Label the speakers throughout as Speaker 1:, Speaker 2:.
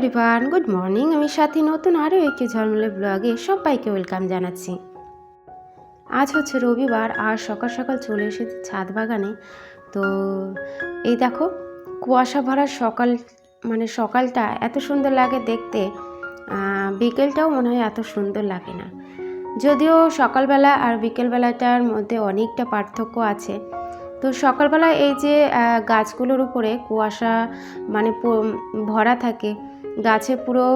Speaker 1: Everyone good morning আমি সাথী, নতুন আরও একটি ঝলমলে ব্লগে সবাইকে ওয়েলকাম জানাচ্ছি। আজ হচ্ছে রবিবার, আর সকাল সকাল চলে এসেছি ছাদ বাগানে। তো এই দেখো, কুয়াশা ভরা সকাল মানে সকালটা এত সুন্দর লাগে দেখতে। বিকেলটাও মনে হয় এত সুন্দর লাগে না। যদিও সকালবেলা আর বিকেলবেলাটার মধ্যে অনেকটা পার্থক্য আছে। তো সকালবেলা এই যে গাছগুলোর উপরে কুয়াশা মানে ভরা থাকে গাছে পুরো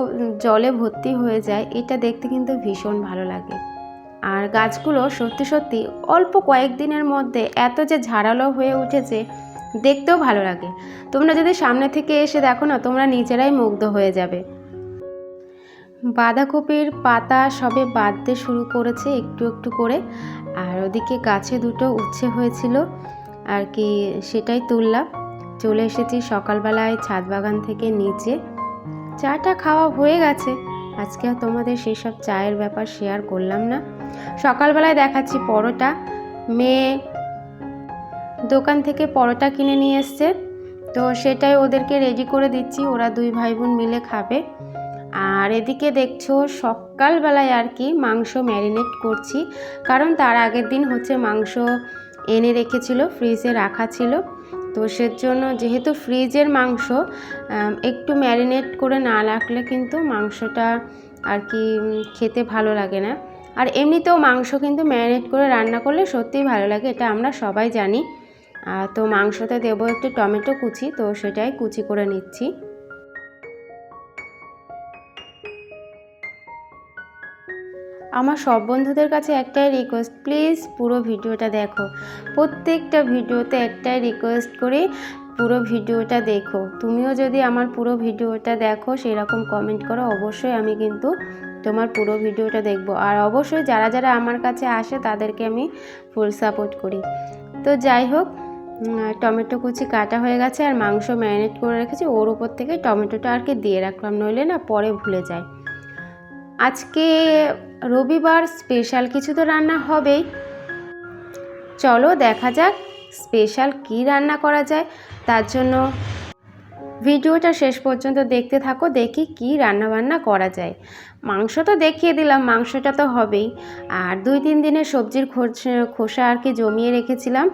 Speaker 1: জলে ভর্তি হয়ে যায়, এটা দেখতে কিন্তু ভীষণ ভালো লাগে। আর গাছগুলো সত্যি সত্যি অল্প কয়েকদিনের মধ্যে এত যে ঝাড়ালো হয়ে উঠেছে, দেখতেও ভালো লাগে। তোমরা যদি সামনে থেকে এসে দেখো না, তোমরা নিজেরাই মুগ্ধ হয়ে যাবে। বাঁধাকপির পাতা সবে বাঁধতে শুরু করেছে একটু একটু করে, আর ওদিকে গাছে দুটো উচ্ছে হয়েছিল, আর কি সেটাই তুললাম। চলে এসেছি সকালবেলায় ছাদ বাগান থেকে নিচে। চাটা খাওয়া হয়ে গেছে। আজকে আর তোমাদের সেই সব চায়ের ব্যাপার শেয়ার করলাম না। সকালবেলায় দেখাচ্ছি পরোটা। মেয়ে দোকান থেকে পরোটা কিনে নিয়ে এসছে। তো সেটাই ওদেরকে রেডি করে দিচ্ছি। ওরা দুই ভাই বোন মিলে খাবে। আর এদিকে দেখছ, সকালবেলায় আর কি মাংস ম্যারিনেট করছি। কারণ তার আগের দিন হচ্ছে মাংস এনে রেখেছিল ফ্রিজে রাখা ছিল। তো সেজন্য যেহেতু ফ্রিজের মাংস একটু ম্যারিনেট করে না রাখলে কিন্তু মাংসটা আর কি খেতে ভালো লাগে না। আর এমনিতেও মাংস কিন্তু ম্যারিনেট করে রান্না করলে সত্যিই ভালো লাগে, এটা আমরা সবাই জানি। তো মাংসতে দেবো একটু টমেটো কুচি, তো সেটাই কুচি করে নিচ্ছি। আমার সব বন্ধুদের কাছে একটাই রিকোয়েস্ট প্লিজ পুরো ভিডিওটা দেখো। প্রত্যেকটা ভিডিওতে একটাই রিকোয়েস্ট করি পুরো ভিডিওটা দেখো। তুমিও যদি আমার পুরো ভিডিওটা দেখো, সেরকম কমেন্ট করো, অবশ্যই আমি কিন্তু তোমার পুরো ভিডিওটা দেখব। আর অবশ্যই যারা যারা আমার কাছে আসে, তাদেরকে আমি ফুল সাপোর্ট করি। তো যাই হোক টমেটো কুচি কাটা হয়ে গেছে, আর মাংস ম্যারিনেট করে রেখেছি। ওর উপর থেকে টমেটোটা আর কি দিয়ে রাখলাম, নইলে না পরে ভুলে যায়। আজকে রবিবার স্পেশাল কিছু তো রান্না হবেই। চলো দেখা যাক স্পেশাল কি রান্না করা যায়। তার জন্য ভিডিওটা শেষ পর্যন্ত দেখতে থাকো, দেখি কি রান্না বান্না করা যায়। মাংস তো দেখিয়ে দিলাম, মাংসটা তো হবেই। আর দুই তিন দিনের সবজির খোসা আর কি জমিয়ে রেখেছিলাম।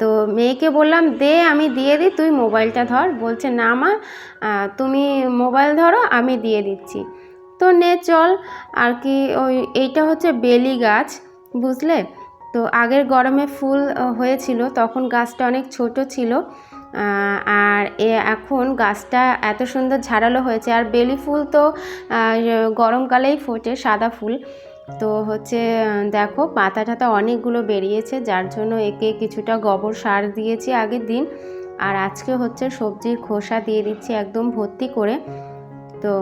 Speaker 1: তো মেয়েকে বললাম, দে, আমি দিয়ে দিই, তুই মোবাইলটা ধর। বলছে, না মা তুমি মোবাইল ধরো, আমি দিয়ে দিচ্ছি। তো নে, চল। আর কি ওই, এইটা হচ্ছে বেলি গাছ, বুঝলে? তো আগের গরমে ফুল হয়েছিল, তখন গাছটা অনেক ছোট ছিল। আর এ, এখন গাছটা এত সুন্দর ঝাড়ালো হয়েছে। আর বেলি ফুল তো গরমকালেই ফোটে, সাদা ফুল। তো হচ্ছে, দেখো পাতা টাতা অনেকগুলো বেরিয়েছে, যার জন্য একে কিছুটা গোবর সার দিয়েছি আগের দিন। আর আজকে হচ্ছে সবজির খোসা দিয়ে দিচ্ছি একদম ভর্তি করে। তো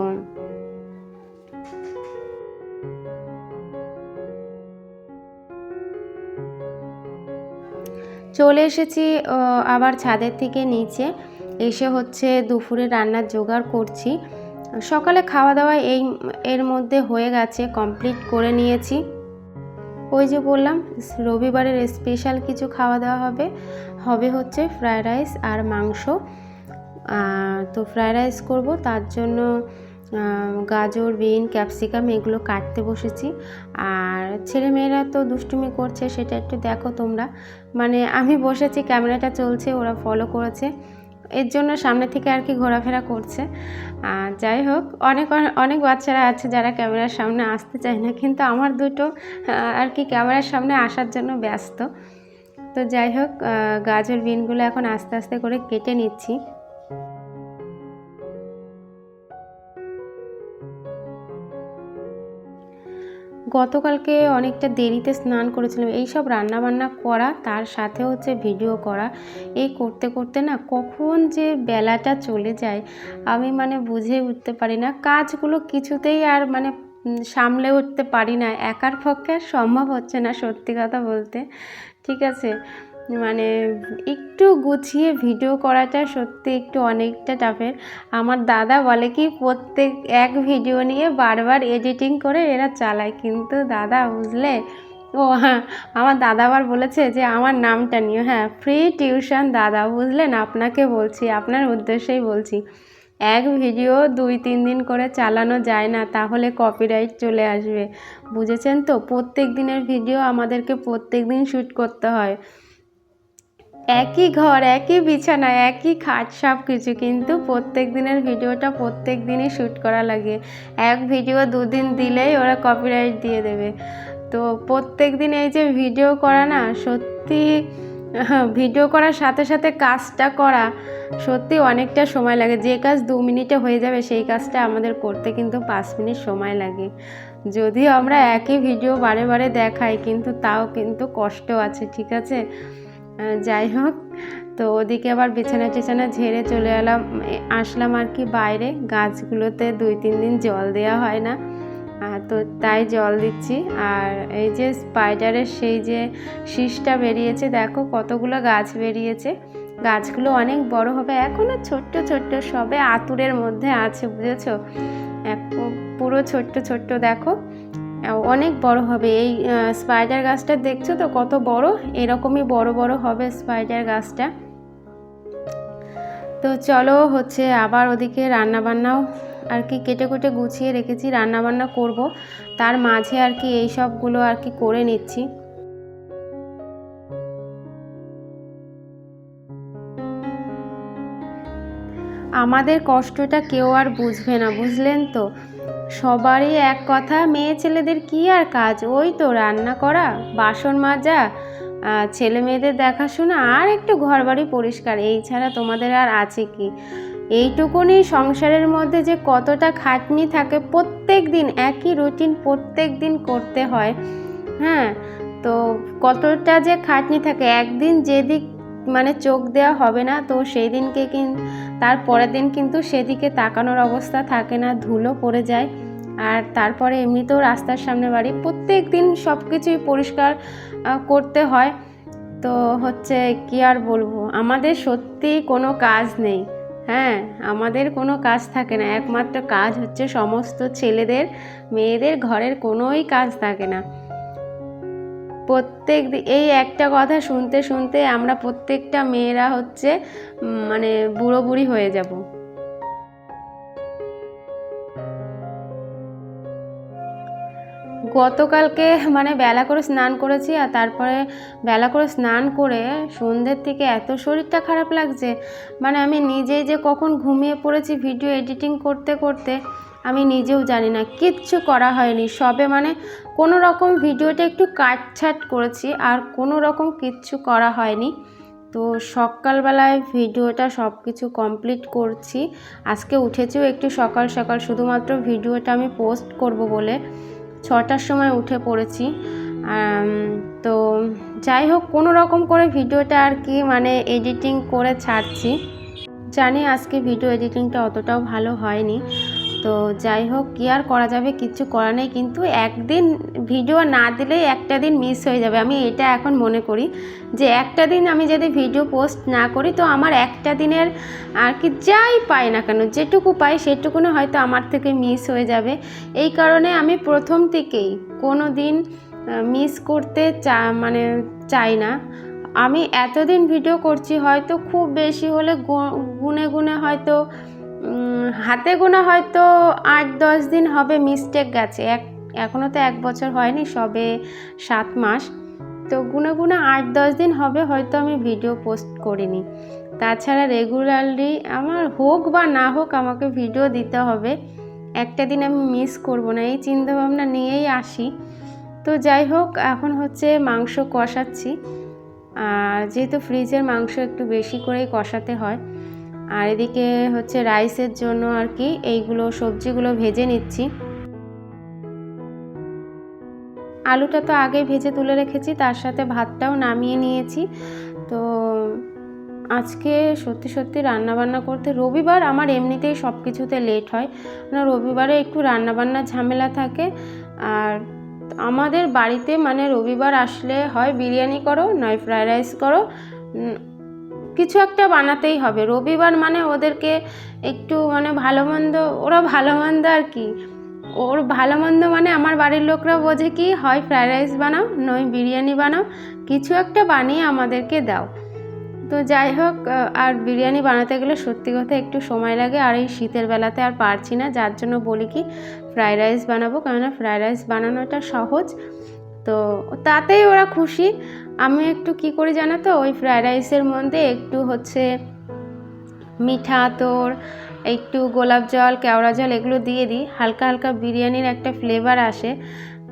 Speaker 1: চলে এসেছি আবার ছাদের থেকে নিচে এসে হচ্ছে দুপুরে রান্নার জোগাড় করছি। সকালে খাওয়া দাওয়া এই, এর মধ্যে হয়ে গেছে কমপ্লিট করে নিয়েছি। ওই যে বললাম, রবিবারের স্পেশাল কিছু খাওয়া দাওয়া হবে। হবে হচ্ছে ফ্রায়েড রাইস আর মাংস। তো ফ্রায়েড রাইস করব, তার জন্য গাজর, বিন, ক্যাপসিকাম এগুলো কাটতে বসেছি। আর ছেলেমেয়েরা তো দুষ্টুমি করছে, সেটা একটু দেখো তোমরা। মানে আমি বসেছি, ক্যামেরাটা চলছে, ওরা ফলো করেছে। এর জন্য সামনে থেকে আর কি ঘোরাফেরা করছে। আর যাই হোক, অনেক অনেক বাচ্চারা আছে যারা ক্যামেরার সামনে আসতে চায় না, কিন্তু আমার দুটো আর কি ক্যামেরার সামনে আসার জন্য ব্যস্ত। তো যাই হোক গাজর, বিনগুলো এখন আস্তে আস্তে করে কেটে নিচ্ছি। গতকালকে অনেকটা দেরিতে স্নান করেছিলাম। এই সব রান্নাবান্না করা, তার সাথে হচ্ছে ভিডিও করা, এই করতে করতে না কখন যে বেলাটা চলে যায়, আমি মানে বুঝে উঠতে পারি না। কাজগুলো কিছুতেই আর মানে সামলে উঠতে পারি না। একার পক্ষে সম্ভব হচ্ছে না, সত্যি কথা বলতে। ঠিক আছে? মানে একটু গুছিয়ে ভিডিও করাটা সত্যি একটু অনেকটা টাফের আমার দাদা বলে কি, প্রত্যেক এক ভিডিও নিয়ে বারবার এডিটিং করে এরা চালায়। কিন্তু দাদা বুঝলে? ও হ্যাঁ আমার দাদা আবার বলেছে যে, আমার নামটা নিয়ে হ্যাঁ ফ্রি টিউশন দাদা, বুঝলেন? আপনাকে বলছি, আপনার উদ্দেশ্যেই বলছি। এক ভিডিও দুই তিন দিন করে চালানো যায় না, তাহলে কপিরাইট চলে আসবে। বুঝেছেন তো? প্রত্যেক দিনের ভিডিও আমাদেরকে প্রত্যেক দিন শ্যুট করতে হয়। একই ঘর, একই বিছানা একই খাট সব কিছু কিন্তু প্রত্যেক দিনের ভিডিওটা প্রত্যেক দিনই শ্যুট করা লাগে। এক ভিডিও দুদিন দিলেই ওরা কপিরাইট দিয়ে দেবে। তো প্রত্যেক দিন এই যে ভিডিও করা না, সত্যি ভিডিও করার সাথে সাথে কাজটা করা সত্যি অনেকটা সময় লাগে। যে কাজ দু মিনিটে হয়ে যাবে, সেই কাজটা আমাদের করতে কিন্তু পাঁচ মিনিট সময় লাগে। যদিও আমরা একই ভিডিও বারে বারে দেখাই, কিন্তু তাও কিন্তু কষ্ট আছে, ঠিক আছে? যাই হোক, তো ওদিকে আবার বিছানা টিছানা ঝেড়ে চলে এলাম। আসলাম আর কি বাইরে, গাছগুলোতে দুই তিন দিন জল দেওয়া হয় না। তো তাই জল দিচ্ছি। আর এই যে স্পাইডারের সেই যে শীষটা বেরিয়েছে, দেখো কতগুলো গাছ বেরিয়েছে। গাছগুলো অনেক বড় হবে এখনও ছোট্ট ছোট্ট, সবে আতুরের মধ্যে আছে, বুঝেছ? পুরো ছোট্ট ছোট্ট, দেখো। অনেক বড় হবে। এই স্পাইডার গাছটা দেখছ তো? কত বড়? এরকমই বড় বড় হবে স্পাইডার গাছটা। তো চলো হচ্ছে আবার ওদিকে রান্নাবান্নাও আর কি কেটে কেটে গুছিয়ে রেখেছি, রান্নাবান্না করব। তার মাঝে আর কি এই সবগুলো আর কি করে নিচ্ছি। আমাদের কষ্টটা কেউ আর বুঝবে না, বুঝলেন তো? সবারই এক কথা, মেয়ে ছেলেদের কি আর কাজ? ওই তো রান্না করা, বাসন মাজা ছেলে মেয়েদের দেখাশোনা আর একটু ঘরবাড়ি পরিষ্কার, এই ছাড়া তোমাদের আর আছে কি? এইটুকুনি সংসারের মধ্যে যে কতটা খাটনি থাকে প্রত্যেক দিন একই রুটিন প্রত্যেক দিন করতে হয়। হ্যাঁ তো কতটা যে খাটনি থাকে, একদিন যেদিক মানে চোখ দেওয়া হবে না। তো সেই দিনকে কিন্তু তার পরের দিন কিন্তু সেদিকে তাকানোর অবস্থা থাকে না, ধুলো পড়ে যায়। আর তারপরে এমনিতেও রাস্তার সামনে বাড়ি, প্রত্যেক দিন সব কিছুই পরিষ্কার করতে হয়। তো হচ্ছে কি আর বলব, আমাদের সত্যি কোনো কাজ নেই। হ্যাঁ আমাদের কোনো কাজ থাকে না। একমাত্র কাজ হচ্ছে সমস্ত ছেলেদের, মেয়েদের, ঘরের কোনোই কাজ থাকে না। প্রত্যেক এই একটা কথা শুনতে শুনতে আমরা প্রত্যেকটা মেয়েরা হচ্ছে মানে বুড়ো বুড়ি হয়ে যাব। গতকালকে মানে বেলা করে স্নান করেছি আর তারপরে বেলা করে স্নান করে সন্ধ্যের থেকে এত শরীরটা খারাপ লাগছে। মানে আমি নিজেই যে কখন ঘুমিয়ে পড়েছি, ভিডিও এডিটিং করতে করতে আমি নিজেও জানি না, কিচ্ছু করা হয়নি। সবে মানে কোনো রকম ভিডিওটা একটু কাটছাট করেছি আর কোনো রকম কিচ্ছু করা হয়নি। তো সকালবেলায় ভিডিওটা সব কিছু কমপ্লিট করছি। আজকে উঠেছিও একটু সকাল সকাল, শুধুমাত্র ভিডিওটা আমি পোস্ট করব বলে ছটার সময় উঠে পড়েছি। তো যাই হোক কোনো রকম করে ভিডিওটা আর কি মানে এডিটিং করে ছাড়ছি। জানি আজকে ভিডিও এডিটিংটা অতটাও ভালো হয়নি। তো যাই হোক, কি আর করা যাবে? কিচ্ছু করা নেই। কিন্তু একদিন ভিডিও না দিলেই একটা দিন মিস হয়ে যাবে। আমি এটা এখন মনে করি যে একটা দিন আমি যদি ভিডিও পোস্ট না করি, তো আমার একটা দিনের আর কি যাই পাই না কেন, যেটুকু পাই সেটুকুনো হয়তো আমার থেকে মিস হয়ে যাবে। এই কারণে আমি প্রথম থেকেই কোনো দিন মিস করতে চা মানে চাই না। আমি এতদিন ভিডিও করছি হয়তো খুব বেশি হলে গুনে গুনে হয়তো হাতে গোনা হয়তো আট, দশ দিন হবে মিস্টেক গেছে। এক এখনও তো এক বছর হয়নি, সবে সাত মাস। তো গুনে গুনে আট, দশ দিন হবে, হয়তো আমি ভিডিও পোস্ট করিনি। তাছাড়া রেগুলারলি আমার হোক বা না হোক আমাকে ভিডিও দিতে হবে। একটা দিন আমি মিস করব না, এই চিন্তাভাবনা নিয়েই আসি। তো যাই হোক, এখন হচ্ছে মাংস কষাচ্ছি। আর যেহেতু ফ্রিজের মাংস একটু বেশি করেই কষাতে হয় আর এদিকে হচ্ছে রাইসের জন্য আর কি এইগুলো সবজিগুলো ভেজে নিচ্ছি। আলুটা তো আগে ভেজে তুলে রেখেছি, তার সাথে ভাতটাও নামিয়ে নিয়েছি। তো আজকে সত্যি সত্যি রান্না বান্না করতে রবিবার আমার এমনিতেই সব কিছুতে লেট হয়। মানে রবিবারে একটু রান্না বান্নার ঝামেলা থাকে। আর আমাদের বাড়িতে মানে রবিবার আসলে হয় বিরিয়ানি করো, নয় ফ্রায়েড রাইস করো কিছু একটা বানাতেই হবে। রবিবার মানে ওদেরকে একটু মানে ভালো মন্দ, ওরা ভালো মন্দ আর কি। ওর ভালো মন্দ মানে আমার বাড়ির লোকরা বোঝে কি, হয় ফ্রায়েড রাইস বানাও, নয় বিরিয়ানি বানাও, কিছু একটা বানিয়ে আমাদেরকে দাও। তো যাই হোক আর বিরিয়ানি বানাতে গেলে সত্যি কথা একটু সময় লাগে, আর এই শীতের বেলাতে আর পারছি না, যার জন্য বলি কি ফ্রাইড রাইস বানাবো। কেননা ফ্রাইড রাইস বানানোটা সহজ। তো তাতেই ওরা খুশি। আমি একটু কি করি জানো তো? ওই ফ্রায়েড রাইসের মধ্যে একটু হচ্ছে মিঠা তোর, একটু গোলাপ জল, কেওড়া জল এগুলো দিয়ে দিই। হালকা হালকা বিরিয়ানির একটা ফ্লেভার আসে।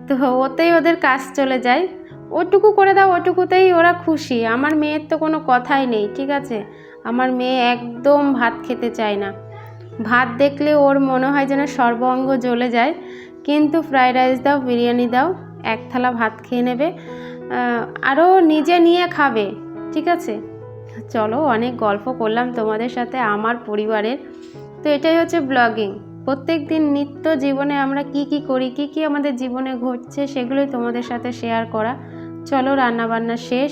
Speaker 1: তো ওতেই ওদের কাজ চলে যায়। ওটুকু করে দাও, ওটুকুতেই ওরা খুশি। আমার মেয়ের তো কোনো কথাই নেই, ঠিক আছে? আমার মেয়ে একদম ভাত খেতে চায় না। ভাত দেখলে ওর মনে হয় যেন সর্বাঙ্গ জ্বলে যায়। কিন্তু ফ্রাইড রাইস দাও, বিরিয়ানি দাও এক থালা ভাত খেয়ে নেবে আরও নিজে নিয়ে খাবে, ঠিক আছে? চলো, অনেক গল্প করলাম তোমাদের সাথে, আমার পরিবারের। তো এটাই হচ্ছে ব্লগিং প্রত্যেক দিন নিত্য জীবনে আমরা কি কি করি, কি কি আমাদের জীবনে ঘটছে, সেগুলোই তোমাদের সাথে শেয়ার করা। চলো, রান্নাবান্না শেষ,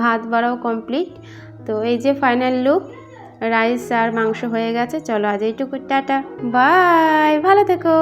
Speaker 1: ভাত বাড়াও কমপ্লিট তো এই যে ফাইনাল লুক রাইস আর মাংস হয়ে গেছে, চলো আজ এইটুকু টাটা বাই ভালো থেকো।